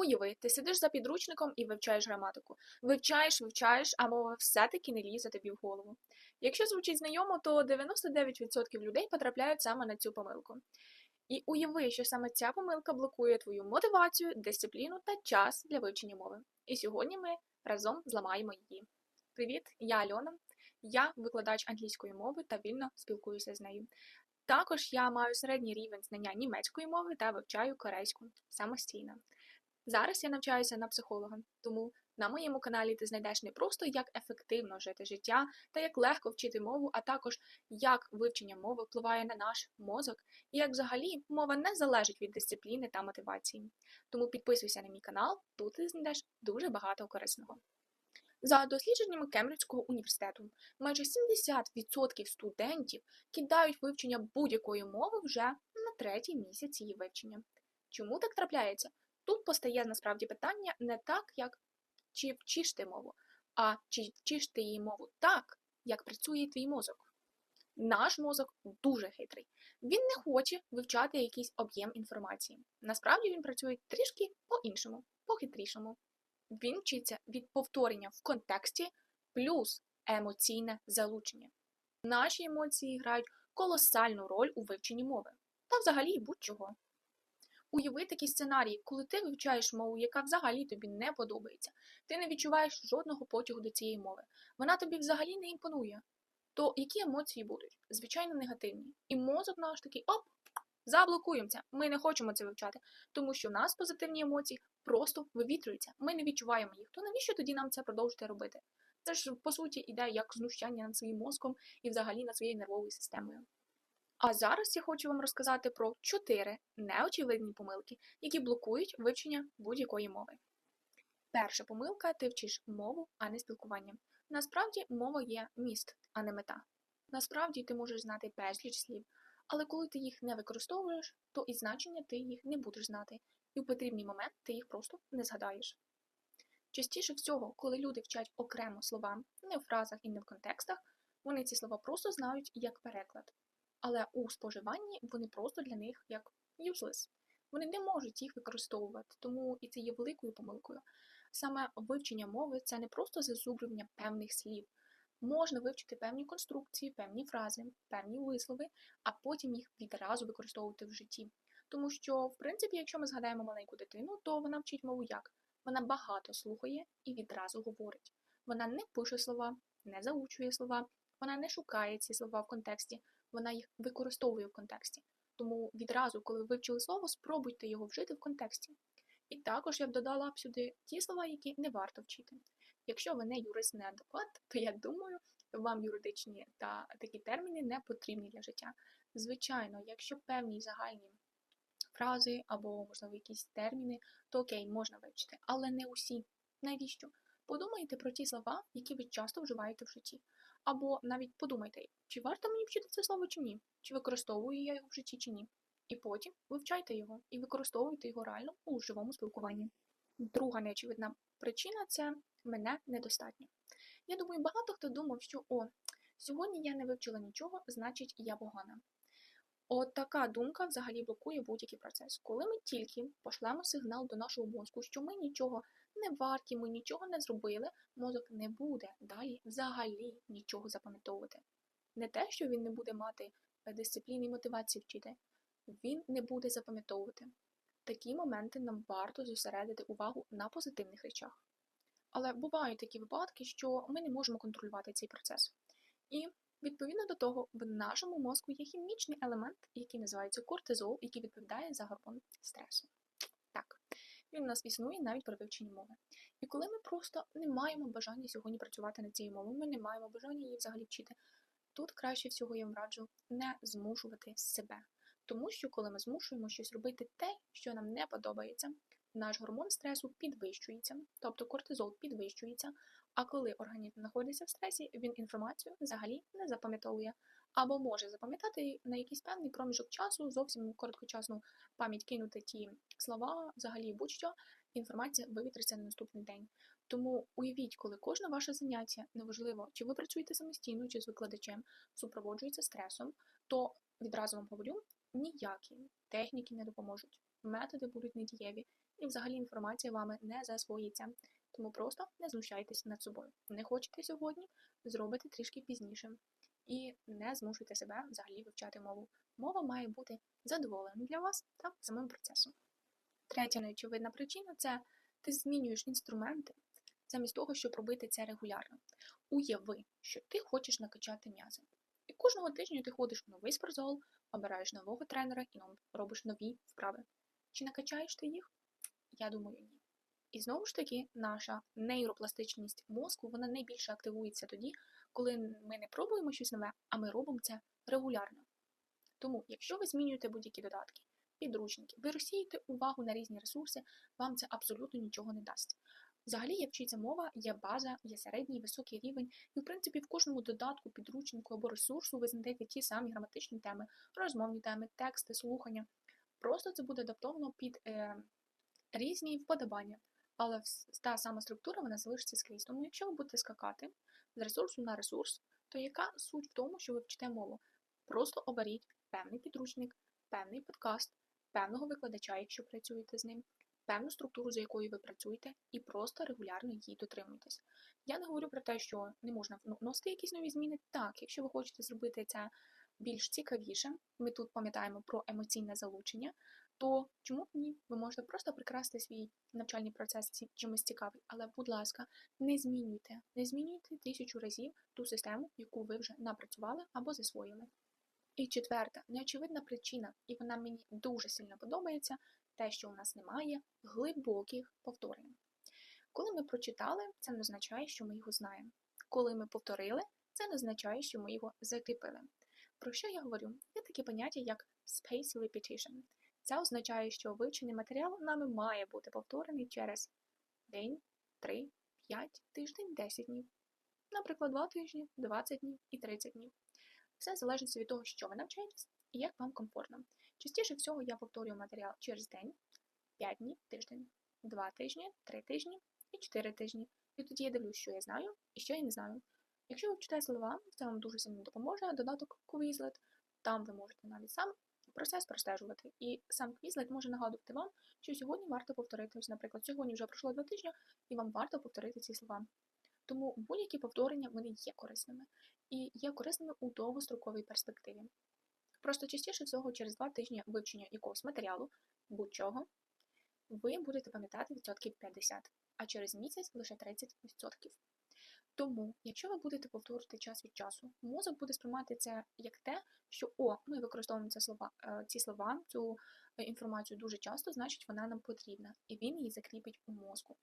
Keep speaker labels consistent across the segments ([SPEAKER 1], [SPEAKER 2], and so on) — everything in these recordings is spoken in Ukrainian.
[SPEAKER 1] Уяви, ти сидиш за підручником і вивчаєш граматику. Вивчаєш, вивчаєш, а мова все-таки не лізе тобі в голову. Якщо звучить знайомо, то 99% людей потрапляють саме на цю помилку. І уяви, що саме ця помилка блокує твою мотивацію, дисципліну та час для вивчення мови. І сьогодні ми разом зламаємо її. Привіт, я Альона. Я викладач англійської мови та вільно спілкуюся з нею. Також я маю середній рівень знання німецької мови та вивчаю корейську самостійно. Зараз я навчаюся на психолога, тому на моєму каналі ти знайдеш не просто як ефективно жити життя та як легко вчити мову, а також як вивчення мови впливає на наш мозок і як взагалі мова не залежить від дисципліни та мотивації. Тому підписуйся на мій канал, тут ти знайдеш дуже багато корисного. За дослідженнями Кембриджського університету, майже 70% студентів кидають вивчення будь-якої мови вже на третій місяць її вивчення. Чому так трапляється? Тут постає насправді питання не так, як чи вчиш ти мову, а чи вчиш ти її мову так, як працює твій мозок. Наш мозок дуже хитрий. Він не хоче вивчати якийсь об'єм інформації. Насправді він працює трішки по-іншому, по-хитрішому. Він вчиться від повторення в контексті плюс емоційне залучення. Наші емоції грають колосальну роль у вивченні мови та взагалі будь-чого. Уяви такі сценарії, коли ти вивчаєш мову, яка взагалі тобі не подобається, ти не відчуваєш жодного потягу до цієї мови, вона тобі взагалі не імпонує. То які емоції будуть? Звичайно, негативні. І мозок наш такий оп, заблокуємося. Ми не хочемо це вивчати, тому що в нас позитивні емоції просто вивітрюються. Ми не відчуваємо їх. То навіщо тоді нам це продовжити робити? Це ж по суті іде як знущання над своїм мозком і взагалі над своєю нервовою системою. А зараз я хочу вам розказати про чотири неочевидні помилки, які блокують вивчення будь-якої мови. Перша помилка ти вчиш мову, а не спілкування. Насправді мова є міст, а не мета. Насправді ти можеш знати безліч слів, але коли ти їх не використовуєш, то і значення ти їх не будеш знати, і в потрібний момент ти їх просто не згадаєш. Частіше всього, коли люди вчать окремо слова, не в фразах і не в контекстах, вони ці слова просто знають як переклад. Але у споживанні вони просто для них як useless. Вони не можуть їх використовувати, тому і це є великою помилкою. Саме вивчення мови це не просто зазубрювання певних слів. Можна вивчити певні конструкції, певні фрази, певні вислови, а потім їх відразу використовувати в житті. Тому що, в принципі, якщо ми згадаємо маленьку дитину, то вона вчить мову як? Вона багато слухає і відразу говорить. Вона не пише слова, не заучує слова, вона не шукає ці слова в контексті, вона їх використовує в контексті. Тому відразу, коли ви вивчили слово, спробуйте його вжити в контексті. І також я б додала б сюди ті слова, які не варто вчити. Якщо ви не не адвокат, то я думаю, вам юридичні та такі терміни не потрібні для життя. Звичайно, якщо певні загальні фрази або, можливо, якісь терміни, то окей, можна вивчити, але не усі. Навіщо? Подумайте про ті слова, які ви часто вживаєте в житті. Або навіть подумайте, чи варто мені вчити це слово чи ні, чи використовую я його в житті чи ні. І потім вивчайте його і використовуйте його реально у живому спілкуванні. Друга неочевидна причина це мене недостатньо. Я думаю, багато хто думав, що о, сьогодні я не вивчила нічого, значить я погана. От така думка взагалі блокує будь-який процес. Коли ми тільки пошлемо сигнал до нашого мозку, що ми нічого не варті, ми нічого не зробили, мозок не буде далі взагалі нічого запам'ятовувати. Не те, що він не буде мати дисципліни і мотивації вчити, він не буде запам'ятовувати. Такі моменти нам варто зосередити увагу на позитивних речах. Але бувають такі випадки, що ми не можемо контролювати цей процес. І відповідно до того, в нашому мозку є хімічний елемент, який називається кортизол, який відповідає за гормон стресу. Він у нас існує навіть при вивченні мови. І коли ми просто не маємо бажання сьогодні працювати над цією мовою, ми не маємо бажання її взагалі вчити, тут краще всього я вам раджу не змушувати себе. Тому що, коли ми змушуємо щось робити те, що нам не подобається, наш гормон стресу підвищується, тобто кортизол підвищується, а коли організм знаходиться в стресі, він інформацію взагалі не запам'ятовує, або може запам'ятати на якийсь певний проміжок часу, зовсім короткочасну пам'ять кинути ті слова, взагалі будь-що, інформація вивітриться на наступний день. Тому уявіть, коли кожне ваше заняття, неважливо, чи ви працюєте самостійно, чи з викладачем, супроводжується стресом, то відразу вам говорю, ніякі техніки не допоможуть, методи будуть недієві, і взагалі інформація вами не засвоїться. Тому просто не знущайтесь над собою. Не хочете сьогодні, зробите трішки пізніше. І не змушуйте себе взагалі вивчати мову. Мова має бути задоволеною для вас та самим процесом. Третя неочевидна причина це ти змінюєш інструменти замість того, щоб робити це регулярно. Уяви, що ти хочеш накачати м'язи. І кожного тижня ти ходиш в новий спортзал, обираєш нового тренера і робиш нові вправи. Чи накачаєш ти їх? Я думаю, ні. І знову ж таки, наша нейропластичність мозку вона найбільше активується тоді, коли ми не пробуємо щось нове, а ми робимо це регулярно. Тому, якщо ви змінюєте будь-які додатки, підручники, ви розсієте увагу на різні ресурси, вам це абсолютно нічого не дасть. Взагалі, як вчиться мова, є база, є середній, високий рівень, і в принципі в кожному додатку, підручнику або ресурсу ви знайдете ті самі граматичні теми, розмовні теми, тексти, слухання. Просто це буде адаптовано під е, різні вподобання. Але та сама структура вона залишиться скрізь. Тому якщо ви будете скакати з ресурсу на ресурс, то яка суть в тому, що ви вчите мову? Просто оберіть певний підручник, певний подкаст, певного викладача, якщо працюєте з ним, певну структуру, за якою ви працюєте, і просто регулярно її дотримуйтесь. Я не говорю про те, що не можна вносити якісь нові зміни. Так, якщо ви хочете зробити це більш цікавіше, ми тут пам'ятаємо про емоційне залучення, то чому б ні? Ви можете просто прикрасити свій навчальний процес чимось цікавий. Але, будь ласка, не змінюйте, не змінюйте тисячу разів ту систему, яку ви вже напрацювали або засвоїли. І четверта, неочевидна причина, і вона мені дуже сильно подобається, те, що у нас немає глибоких повторень. Коли ми прочитали, це не означає, що ми його знаємо. Коли ми повторили, це не означає, що ми його закріпили. Про що я говорю? Є таке поняття, як space repetition. Це означає, що вивчений матеріал нами має бути повторений через день, 3, 5, тиждень, 10 днів. Наприклад, 2 тижні, 20 днів і 30 днів. Все залежить від того, що ви навчаєтесь і як вам комфортно. Частіше всього я повторюю матеріал через день, 5 днів, тиждень, 2 тижні, 3 тижні і 4 тижні. І тоді я дивлюсь, що я знаю і що я не знаю. Якщо ви вчите слова, це вам дуже сильно допоможе додаток Quizlet. Там ви можете навіть сам процес простежувати. І сам Quizlet може нагадувати вам, що сьогодні варто повторити. Ось, наприклад, сьогодні вже пройшло 2 тижні, і вам варто повторити ці слова. Тому будь-які повторення вони є корисними і є корисними у довгостроковій перспективі. Просто частіше всього через 2 тижні вивчення якогось матеріалу, будь-чого, ви будете пам'ятати відсотків 50, а через місяць лише 30%. Тому, якщо ви будете повторювати час від часу, мозок буде сприймати це як те, що о, ми використовуємо ці слова, е, ці слова, цю е, інформацію дуже часто, значить вона нам потрібна, і він її закріпить у мозку.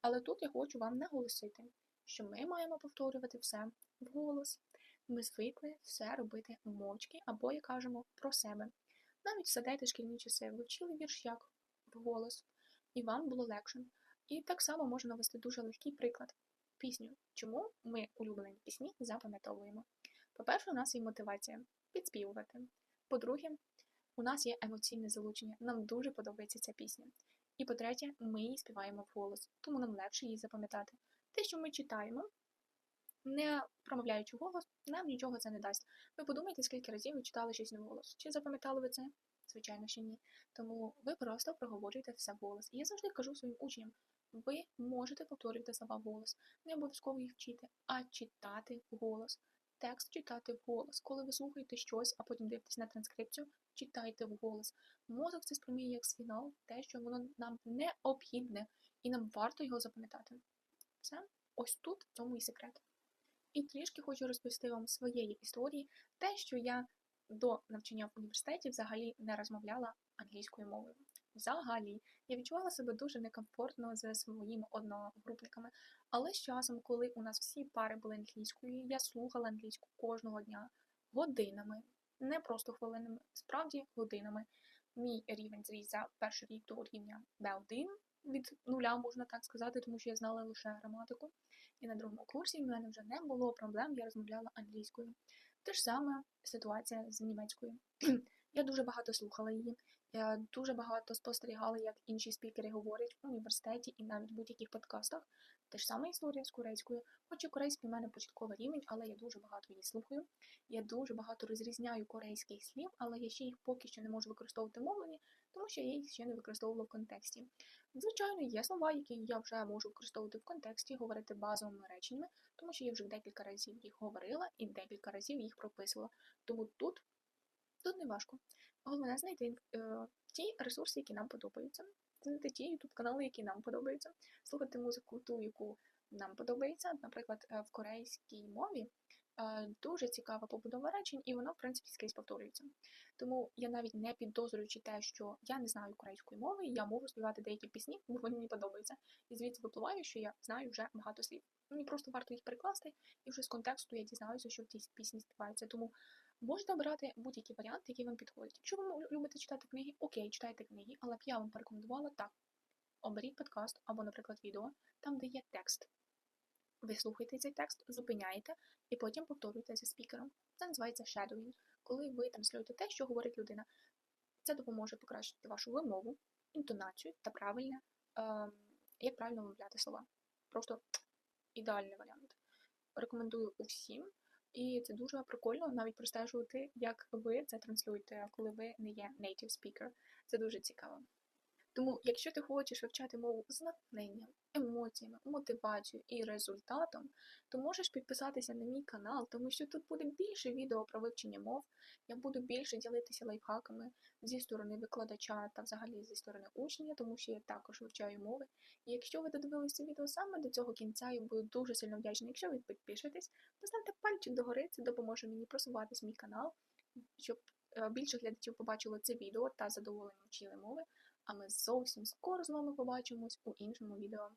[SPEAKER 1] Але тут я хочу вам наголосити, що ми маємо повторювати все вголос. Ми звикли все робити мовчки, або, як кажемо, про себе. Навіть в шкільні часи ви вірш як вголос, і вам було легше. І так само можна навести дуже легкий приклад пісню. Чому ми улюблені пісні запам'ятовуємо? По-перше, у нас є мотивація підспівувати. По-друге, у нас є емоційне залучення. Нам дуже подобається ця пісня. І по-третє, ми її співаємо вголос, тому нам легше її запам'ятати. Те, що ми читаємо, не промовляючи голос, нам нічого це не дасть. Ви подумайте, скільки разів ви читали щось на голос. Чи запам'ятали ви це? Звичайно, що ні. Тому ви просто проговорюєте все вголос. І я завжди кажу своїм учням: ви можете повторювати слова вголос. Не обов'язково їх вчити, а читати вголос. Текст читати вголос. Коли ви слухаєте щось, а потім дивитесь на транскрипцію, читайте вголос. Мозок це сприймає як сигнал, те, що воно нам необхідне, і нам варто його запам'ятати. Все, ось тут в цьому і секрет. І трішки хочу розповісти вам своєї історії, те, що я до навчання в університеті взагалі не розмовляла англійською мовою. Взагалі, я відчувала себе дуже некомфортно з своїми одногрупниками, але з часом, коли у нас всі пари були англійською, я слухала англійську кожного дня годинами, не просто хвилинами, справді годинами. Мій рівень зріс за перший рік до рівня B1 від нуля, можна так сказати, тому що я знала лише граматику. І на другому курсі в мене вже не було проблем, я розмовляла англійською. Те ж саме ситуація з німецькою. Я дуже багато слухала її, я дуже багато спостерігала, як інші спікери говорять в університеті і навіть в будь-яких подкастах. Те ж саме історія з корейською. Хоч і корейський в мене початковий рівень, але я дуже багато її слухаю. Я дуже багато розрізняю корейських слів, але я ще їх поки що не можу використовувати в мовленні, тому що я їх ще не використовувала в контексті. Звичайно, є слова, які я вже можу використовувати в контексті, говорити базовими реченнями, тому що я вже декілька разів їх говорила і декілька разів їх прописувала. Тому тут, тут не важко. Головне знайти е, ті ресурси, які нам подобаються, знайти ті YouTube канали, які нам подобаються, слухати музику, ту, яку нам подобається. Наприклад, е, в корейській мові е, дуже цікава побудова речень, і воно, в принципі, скрізь повторюється. Тому я навіть не підозрюючи те, що я не знаю української мови, я можу співати деякі пісні, бо вони мені подобаються. І звідси випливаю, що я знаю вже багато слів. Мені просто варто їх перекласти, і вже з контексту я дізнаюся, що в тій пісні співається. Тому можете обирати будь-який варіант, який вам підходить. Якщо ви любите читати книги, окей, читайте книги, але б я вам порекомендувала так. Оберіть подкаст або, наприклад, відео, там, де є текст. Ви слухаєте цей текст, зупиняєте і потім повторюєте за спікером. Це називається shadowing, коли ви транслюєте те, що говорить людина. Це допоможе покращити вашу вимову, інтонацію та правильне, ем, як правильно вимовляти слова. Просто ідеальний варіант. Рекомендую усім. І це дуже прикольно навіть простежувати, як ви це транслюєте, коли ви не є native speaker. Це дуже цікаво. Тому, якщо ти хочеш вивчати мову з натхненням, емоціями, мотивацією і результатом, то можеш підписатися на мій канал, тому що тут буде більше відео про вивчення мов. Я буду більше ділитися лайфхаками зі сторони викладача та взагалі зі сторони учня, тому що я також вивчаю мови. І якщо ви додивилися відео саме до цього кінця, я буду дуже сильно вдячна, якщо ви підпишетесь, поставте пальчик догори, це допоможе мені просуватись мій канал, щоб е, більше глядачів побачило це відео та задоволено вчили мови. А ми зовсім скоро з вами побачимось у іншому відео.